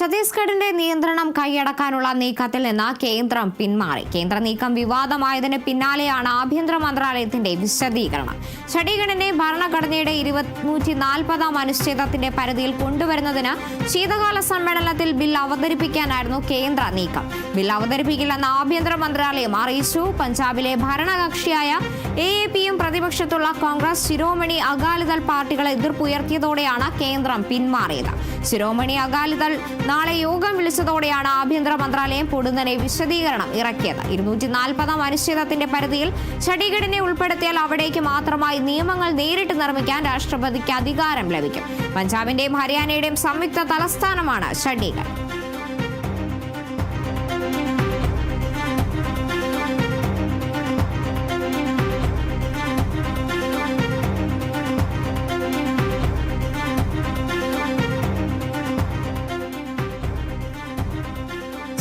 ഛത്തീസ്ഗഡിന്റെ നിയന്ത്രണം കൈയടക്കാനുള്ള നീക്കത്തിൽ നിന്ന് കേന്ദ്രം പിന്മാറി. കേന്ദ്ര നീക്കം വിവാദമായതിന് പിന്നാലെയാണ് ആഭ്യന്തര മന്ത്രാലയത്തിന്റെ വിശദീകരണം. ഛത്തീസ്ഗഡിനെ ഭരണഘടനയുടെ ഇരുപത്തി നാൽപ്പതാം അനുച്ഛേദത്തിന്റെ പരിധിയിൽ കൊണ്ടുവരുന്നതിന് ശീതകാല സമ്മേളനത്തിൽ ബിൽ അവതരിപ്പിക്കാനായിരുന്നു കേന്ദ്ര നീക്കം. ബിൽ അവതരിപ്പിക്കില്ലെന്ന് ആഭ്യന്തര മന്ത്രാലയം അറിയിച്ചു. പഞ്ചാബിലെ ഭരണകക്ഷിയായ എ എ പിയും പ്രതിപക്ഷത്തുള്ള കോൺഗ്രസ് ശിരോമണി അകാലിദൾ പാർട്ടികളെ എതിർപ്പുയർത്തിയതോടെയാണ് കേന്ദ്രം പിന്മാറിയത്. ശിരോമണി അകാലിദൾ നാളെ യോഗം വിളിച്ചതോടെയാണ് ആഭ്യന്തര മന്ത്രാലയം പൊടുന്നനെ വിശദീകരണം ഇറക്കിയത്. ഇരുന്നൂറ്റി നാൽപ്പതാം അനുച്ഛേദത്തിന്റെ പരിധിയിൽ ചണ്ഡീഗഡിനെ ഉൾപ്പെടുത്തിയാൽ അവിടേക്ക് മാത്രമായി നിയമങ്ങൾ നേരിട്ട് നിർമ്മിക്കാൻ രാഷ്ട്രപതിക്ക് അധികാരം ലഭിക്കും. പഞ്ചാബിന്റെയും ഹരിയാനയുടെയും സംയുക്ത തലസ്ഥാനമാണ് ഛത്തീഗഡ്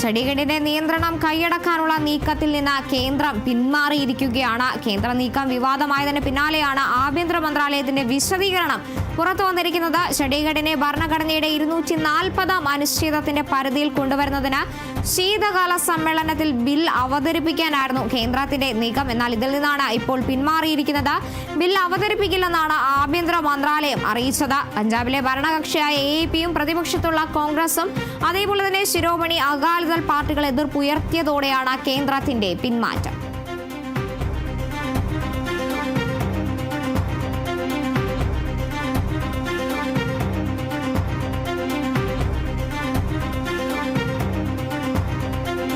ചണ്ഡീഗഡിന്റെ നിയന്ത്രണം കൈയടക്കാനുള്ള നീക്കത്തിൽ നിന്ന് കേന്ദ്രം പിന്മാറിയിരിക്കുകയാണ്. കേന്ദ്ര നീക്കം വിവാദമായതിന് പിന്നാലെയാണ് ആഭ്യന്തര മന്ത്രാലയത്തിന്റെ വിശദീകരണം. പുറത്തു വന്നിരിക്കുന്നത് ചണ്ഡീഗഡിനെ ഭരണഘടനയുടെ ഇരുന്നൂറ്റി നാൽപ്പതാം അനുച്ഛേദത്തിന്റെ പരിധിയിൽ കൊണ്ടുവരുന്നതിന് ശീതകാല സമ്മേളനത്തിൽ ബിൽ അവതരിപ്പിക്കാനായിരുന്നു കേന്ദ്രത്തിന്റെ നീക്കം. എന്നാൽ ഇതിൽ നിന്നാണ് ഇപ്പോൾ പിന്മാറിയിരിക്കുന്നത്. ബിൽ അവതരിപ്പിക്കില്ലെന്നാണ് ആഭ്യന്തര മന്ത്രാലയം അറിയിച്ചത്. പഞ്ചാബിലെ ഭരണകക്ഷിയായ എ പിയും പ്രതിപക്ഷത്തുള്ള കോൺഗ്രസും അതേപോലെ തന്നെ ശിരോമണി അകാലിദൾ പാർട്ടികൾ എതിർപ്പുയർത്തിയതോടെയാണ് കേന്ദ്രത്തിന്റെ പിന്മാറ്റം.